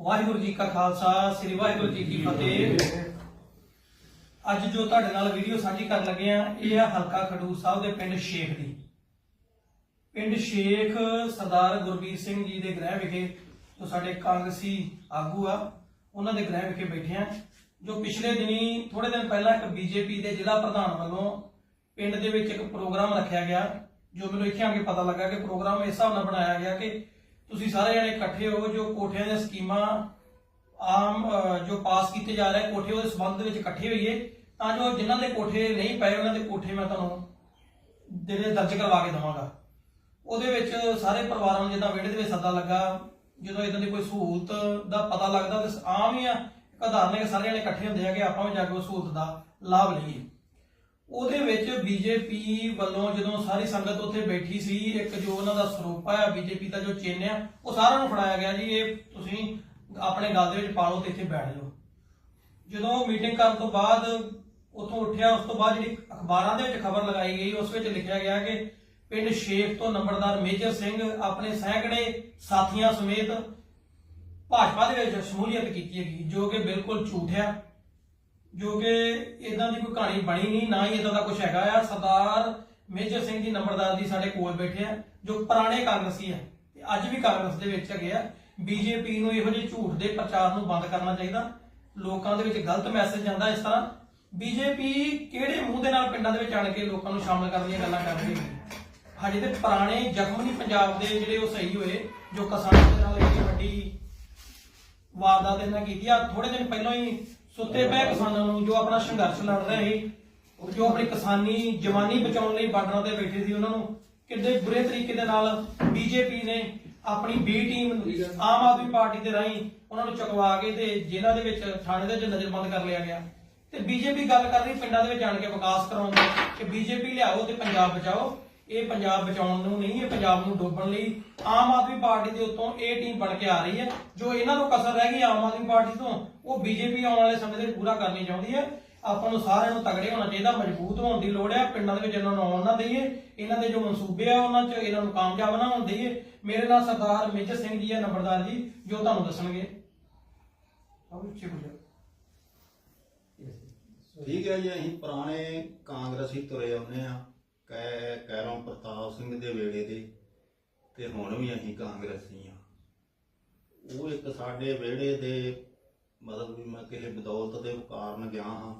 ਵਾਹਿਗੁਰੂ ਜੀ ਕਾ ਖਾਲਸਾ, ਸ੍ਰੀ ਵਾਹਿਗੁਰੂ ਜੀ ਕੀ ਫਤਿਹ। ਅੱਜ ਜੋ ਤੁਹਾਡੇ ਨਾਲ ਵੀਡੀਓ ਸਾਂਝੀ ਕਰਨ ਲੱਗੇ ਆ ਇਹ ਆ ਹਲਕਾ ਖਡੂਰ ਸਾਹਿਬ ਦੇ ਪਿੰਡ ਸ਼ੇਖ ਦੀ। ਪਿੰਡ ਸ਼ੇਖ ਸਰਦਾਰ ਗੁਰਬੀਰ ਸਿੰਘ ਜੀ ਦੇ ਗ੍ਰਹਿ ਵਿਖੇ ਜੋ ਸਾਡੇ ਕਾਂਗਰਸੀ ਆਗੂ ਆ, ਉਹਨਾਂ ਦੇ ਗ੍ਰਹਿ ਵਿਖੇ ਬੈਠੇ ਆ ਜੋ ਪਿਛਲੇ ਦਿਨੀ ਥੋੜੇ ਦਿਨ ਪਹਿਲਾਂ ਇੱਕ ਬੀਜੇਪੀ ਦੇ ਜ਼ਿਲ੍ਹਾ ਪ੍ਰਧਾਨ ਵੱਲੋਂ ਪਿੰਡ ਦੇ ਵਿੱਚ ਇੱਕ ਪ੍ਰੋਗਰਾਮ ਰੱਖਿਆ ਗਿਆ, ਜੋ ਮੈਨੂੰ ਇੱਥੇ ਆ ਕੇ ਪਤਾ ਲੱਗਾ ਕਿ ਪ੍ਰੋਗਰਾਮ ਇਸ ਹਿਸਾਬ ਨਾਲ ਬਣਾਇਆ ਗਿਆ ਕਿ ਤੁਸੀਂ ਸਾਰੇ ਜਣੇ ਇਕੱਠੇ ਹੋ, ਜੋ ਕੋਠਿਆਂ ਦੀਆਂ ਸਕੀਮਾਂ ਆਮ ਜੋ ਪਾਸ ਕੀਤੇ ਜਾ ਰਹੇ ਕੋਠੇ ਉਹਦੇ ਸੰਬੰਧ ਵਿੱਚ ਇਕੱਠੇ ਹੋਈਏ, ਤਾਂ ਜੋ ਜਿਨ੍ਹਾਂ ਦੇ ਕੋਠੇ ਨਹੀਂ ਪਏ, ਉਹਨਾਂ ਦੇ ਕੋਠੇ ਮੈਂ ਤੁਹਾਨੂੰ ਜਿਹੜੇ ਦਰਜ ਕਰਵਾ ਕੇ ਦਵਾਂਗਾ। ਉਹਦੇ ਵਿੱਚ ਸਾਰੇ ਪਰਿਵਾਰਾਂ ਨੂੰ ਜਿੱਦਾਂ ਵਿਹੜੇ ਦੇ ਵਿੱਚ ਸੱਦਾ ਲੱਗਾ, ਜਦੋਂ ਇਦਾਂ ਦੀ ਕੋਈ ਸਹੂਲਤ ਦਾ ਪਤਾ ਲੱਗਦਾ, ਤੇ ਆਮ ਹੀ ਆ, ਇੱਕ ਉਦਾਹਰਨ ਹੈ ਸਾਰੇ ਜਣੇ ਇਕੱਠੇ ਹੁੰਦੇ ਆ ਕਿ ਆਪਾਂ ਵੀ ਜਾ ਕੇ ਉਹ ਸਹੂਲਤ ਦਾ ਲਾਭ ਲਈਏ। ਉਹਦੇ ਵਿੱਚ ਬੀਜੇਪੀ ਵੱਲੋਂ ਜਦੋਂ ਸਾਰੀ ਸੰਗਤ ਉੱਥੇ ਬੈਠੀ ਸੀ, ਇੱਕ ਜੋ ਉਹਨਾਂ ਦਾ ਸਰੂਪ ਆ, ਬੀਜੇਪੀ ਦਾ ਜੋ ਚਿੰਨ੍ਹ ਆ, ਉਹ ਸਾਰਿਆਂ ਨੂੰ ਫੜਾਇਆ ਗਿਆ ਜੀ, ਇਹ ਤੁਸੀਂ ਆਪਣੇ ਗੱਲ ਦੇ ਵਿੱਚ ਪਾ ਲਓ ਤੇ ਇੱਥੇ ਬੈਠ ਜਾਓ। ਜਦੋਂ ਮੀਟਿੰਗ ਕਰਨ ਤੋਂ ਬਾਅਦ ਉੱਥੋਂ ਉੱਠਿਆ, ਉਸ ਤੋਂ ਬਾਅਦ ਜਿਹੜੀ ਅਖਬਾਰਾਂ ਦੇ ਵਿੱਚ ਖਬਰ ਲਗਾਈ ਗਈ, ਉਸ ਵਿੱਚ ਲਿਖਿਆ ਗਿਆ ਕਿ ਪਿੰਡ ਸ਼ੇਖ ਤੋਂ ਨੰਬਰਦਾਰ ਮੇਜਰ ਸਿੰਘ ਆਪਣੇ ਸੈਂਕੜੇ ਸਾਥੀਆਂ ਸਮੇਤ ਭਾਜਪਾ ਦੇ ਵਿੱਚ ਸ਼ਮੂਲੀਅਤ ਕੀਤੀ ਹੈਗੀ, ਜੋ ਕਿ ਬਿਲਕੁਲ ਝੂਠ ਆ। ਜੋ ਕਿ ਇਦਾਂ ਦੀ ਕੋਈ ਕਹਾਣੀ ਬਣੀ ਨਹੀਂ, ਨਾ ਹੀ ਇਦਾਂ ਦਾ ਕੁਝ ਹੈਗਾ ਆ। ਸਰਦਾਰ ਮੇਜਰ ਸਿੰਘ ਜੀ ਨੰਬਰਦਾਰ ਜੀ ਸਾਡੇ ਕੋਲ ਬੈਠੇ ਆ, ਜੋ ਪੁਰਾਣੇ ਕਾਂਗਰਸੀ ਆ ਤੇ ਅੱਜ ਵੀ ਕਾਂਗਰਸ ਦੇ ਵਿੱਚ ਹੈਗੇ ਆ। ਬੀਜੇਪੀ ਨੂੰ ਇਹੋ ਜਿਹੇ ਝੂਠ ਦੇ ਪ੍ਰਚਾਰ ਨੂੰ ਬੰਦ ਕਰਨਾ ਚਾਹੀਦਾ। ਲੋਕਾਂ ਦੇ ਵਿੱਚ ਗਲਤ ਮੈਸੇਜ ਜਾਂਦਾ ਇਸ ਤਰ੍ਹਾਂ। ਬੀਜੇਪੀ ਕਿਹੜੇ ਮੂੰਹ ਦੇ ਨਾਲ ਪਿੰਡਾਂ ਦੇ ਵਿੱਚ ਆਣ ਕੇ ਲੋਕਾਂ ਨੂੰ ਸ਼ਾਮਲ ਕਰਨ ਦੀਆਂ ਗੱਲਾਂ ਕਰਦੀ ਹੈ? ਹਜੇ ਤੇ ਪੁਰਾਣੇ ਜ਼ਖਮ ਨਹੀਂ ਪੰਜਾਬ ਦੇ ਜਿਹੜੇ ਉਹ ਸਹੀ ਹੋਏ, ਜੋ ਕਿਸਾਨਾਂ ਦੇ ਨਾਲ ਇੱਕ ਵੱਡੀ ਵਾਰਦਾਤ ਇਹਨਾਂ ਕੀਤੀ ਆ ਥੋੜੇ ਦਿਨ ਪਹਿਲਾਂ ਹੀ ਸੁੱਤੇ ਪਏ ਕਿਸਾਨਾਂ ਨੂੰ, ਜੋ ਆਪਣਾ ਸੰਘਰਸ਼ ਲੜ ਰਹੇ ਸੀ ਜੋ ਆਪਣੀ ਕਿਸਾਨੀ, ਜਵਾਨੀ ਬਚਾਉਣ ਲਈ ਬਾਰਡਰਾਂ ਤੇ ਬੈਠੇ ਸੀ ਉਹਨਾਂ ਨੂੰ? ਕਿੰਨੇ ਬੁਰੇ ਤਰੀਕੇ ਦੇ ਨਾਲ ਬੀਜੇਪੀ ਨੇ ਆਪਣੀ B team Aam Aadmi party ਦੇ ਰਾਹੀਂ ਉਹਨਾਂ ਨੂੰ ਚੁਕਵਾ ਕੇ ਤੇ ਜੇਲ੍ਹਾਂ ਦੇ ਵਿੱਚ, ਥਾਣੇ ਦੇ ਵਿੱਚ ਨਜ਼ਰਬੰਦ ਕਰ ਲਿਆ ਗਿਆ। ਤੇ ਬੀਜੇਪੀ ਗੱਲ ਕਰ ਰਹੀ, ਪਿੰਡਾਂ ਦੇ ਵਿੱਚ ਜਾਣ ਕੇ ਵਿਕਾਸ ਕਰਾਉਣ ਦੀ ਕਿ ਬੀਜੇਪੀ ਲਿਆਓ ਤੇ ਪੰਜਾਬ ਬਚਾਓ। ਇਹ ਪੰਜਾਬ ਬਚਾਉਣ ਨੂੰ ਨਹੀਂ, ਇਹ ਪੰਜਾਬ ਨੂੰ ਡੋਬਣ ਲਈ ਆਮ ਆਦਮੀ ਪਾਰਟੀ ਦੇ ਉੱਤੋਂ ਇਹ ਟੀਮ ਬਣ ਕੇ ਆ ਰਹੀ ਹੈ। ਜੋ ਇਹਨਾਂ ਤੋਂ ਕਸਰ ਰਹਿ ਗਈ ਆਮ ਆਦਮੀ ਪਾਰਟੀ ਤੋਂ, ਉਹ ਬੀਜੇਪੀ ਆਉਣ ਵਾਲੇ ਸਮੇਂ ਦੇ ਵਿੱਚ ਪੂਰਾ ਕਰਨੀ ਚਾਹੁੰਦੀ ਹੈ। ਆਪਾਂ ਨੂੰ ਸਾਰਿਆਂ ਨੂੰ ਤਗੜੇ ਹੋਣਾ ਚਾਹੀਦਾ, ਮਜ਼ਬੂਤ ਹੋਣ ਦੀ ਲੋੜ ਹੈ। ਪਿੰਡਾਂ ਦੇ ਵਿੱਚ ਇਹਨਾਂ ਨੂੰ ਆਉਣ ਨਾ ਦਈਏ। ਇਹਨਾਂ ਦੇ ਜੋ ਮਨਸੂਬੇ ਆ, ਉਹਨਾਂ 'ਚ ਇਹਨਾਂ ਨੂੰ ਕਾਮਯਾਬ ਨਾ ਹੋਣ ਦਈਏ। ਮੇਰੇ ਨਾਲ ਸਰਦਾਰ ਮੇਜਰ ਸਿੰਘ ਜੀ ਹੈ, ਨੰਬਰਦਾਰ ਜੀ, ਜੋ ਤੁਹਾਨੂੰ ਦੱਸਣਗੇ। ਠੀਕ ਹੈ ਜੀ, ਅਸੀਂ ਪੁਰਾਣੇ ਕਾਂਗਰਸੀ ਤੁਰੇ ਆਉਂਦੇ ਆ ਕੈ ਕੈਰੋਂ ਪ੍ਰਤਾਪ ਸਿੰਘ ਦੇ ਵੇਲੇ ਦੇ ਤੇ ਹੁਣ ਵੀ ਅਸੀਂ ਕਾਂਗਰਸੀ ਆ ਉਹ ਇੱਕ ਸਾਡੇ ਵਿਹੜੇ ਦੇ ਮਤਲਬ ਵੀ ਮੈਂ ਕਿਸੇ ਬਦੌਲਤ ਦੇ ਕਾਰਨ ਗਿਆ ਹਾਂ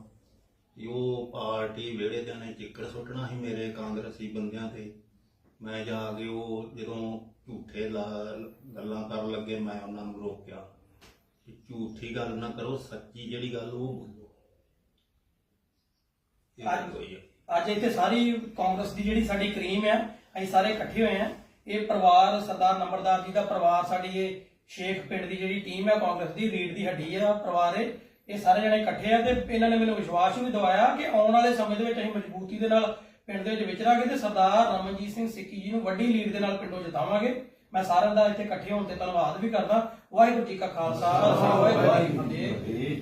ਕਿ ਉਹ ਪਾਰਟੀ ਵਿਹੜੇ ਦੇ ਨੇ ਚਿੱਕੜ ਸੁੱਟਣਾ ਸੀ ਮੇਰੇ ਕਾਂਗਰਸੀ ਬੰਦਿਆਂ ਤੇ। ਮੈਂ ਜਾ ਕੇ ਉਹ ਜਦੋਂ ਝੂਠੇ ਗੱਲਾਂ ਕਰਨ ਲੱਗੇ ਮੈਂ ਉਹਨਾਂ ਨੂੰ ਰੋਕਿਆ ਕਿ ਝੂਠੀ ਗੱਲ ਨਾ ਕਰੋ ਸੱਚੀ ਜਿਹੜੀ ਗੱਲ ਉਹ ਬੋਲੋ। ਇਹ ਹੋਈ ਹੈ ਅੱਜ ਇੱਥੇ ਸਾਰੀ ਕਾਂਗਰਸ ਦੀ ਜਿਹੜੀ ਸਾਡੀ ਕਰੀਮ ਹੈ, ਅਸੀਂ ਸਾਰੇ ਇਕੱਠੇ ਹੋਏ ਆ ਇਹ ਪਰਿਵਾਰ, ਸਰਦਾਰ ਨੰਬਰਦਾਰ ਜੀ ਦਾ ਪਰਿਵਾਰ, ਸਾਡੀ ਇਹ ਸ਼ੇਖ ਪਿੰਡ ਦੀ ਜਿਹੜੀ ਟੀਮ ਹੈ, ਕਾਂਗਰਸ ਦੀ, ਰੀੜ ਦੀ ਹੱਡੀ ਹੈ, ਪਰਿਵਾਰ ਇਹ ਇਹ ਸਾਰੇ ਜਣੇ ਇਕੱਠੇ ਆ ਤੇ ਇਹਨਾਂ ਨੇ ਮੈਨੂੰ ਵਿਸ਼ਵਾਸ ਵੀ ਦਿਵਾਇਆ ਕਿ ਆਉਣ ਵਾਲੇ ਸਮੇਂ ਦੇ ਵਿੱਚ ਅਸੀਂ ਮਜ਼ਬੂਤੀ ਦੇ ਨਾਲ ਪਿੰਡ ਦੇ ਵਿੱਚ ਵਿਚਰਾਂਗੇ ਤੇ ਸਰਦਾਰ ਰਮਨਜੀਤ ਸਿੰਘ ਸਿੱਕੀ ਜੀ ਨੂੰ ਵੱਡੀ ਲੀਡ ਦੇ ਨਾਲ ਪਿੰਡੋਂ ਜਿਤਾਵਾਂਗੇ। ਮੈਂ ਸਾਰਿਆਂ ਦਾ ਇੱਥੇ ਇਕੱਠੇ ਹੋਣ ਤੇ ਧੰਨਵਾਦ ਵੀ ਕਰਦਾ। ਵਾਹਿਗੁਰੂ ਜੀ ਕਾ ਖਾਲਸਾ, ਵਾਹਿਗੁਰੂ ਜੀ ਕੀ ਫਤਿਹ।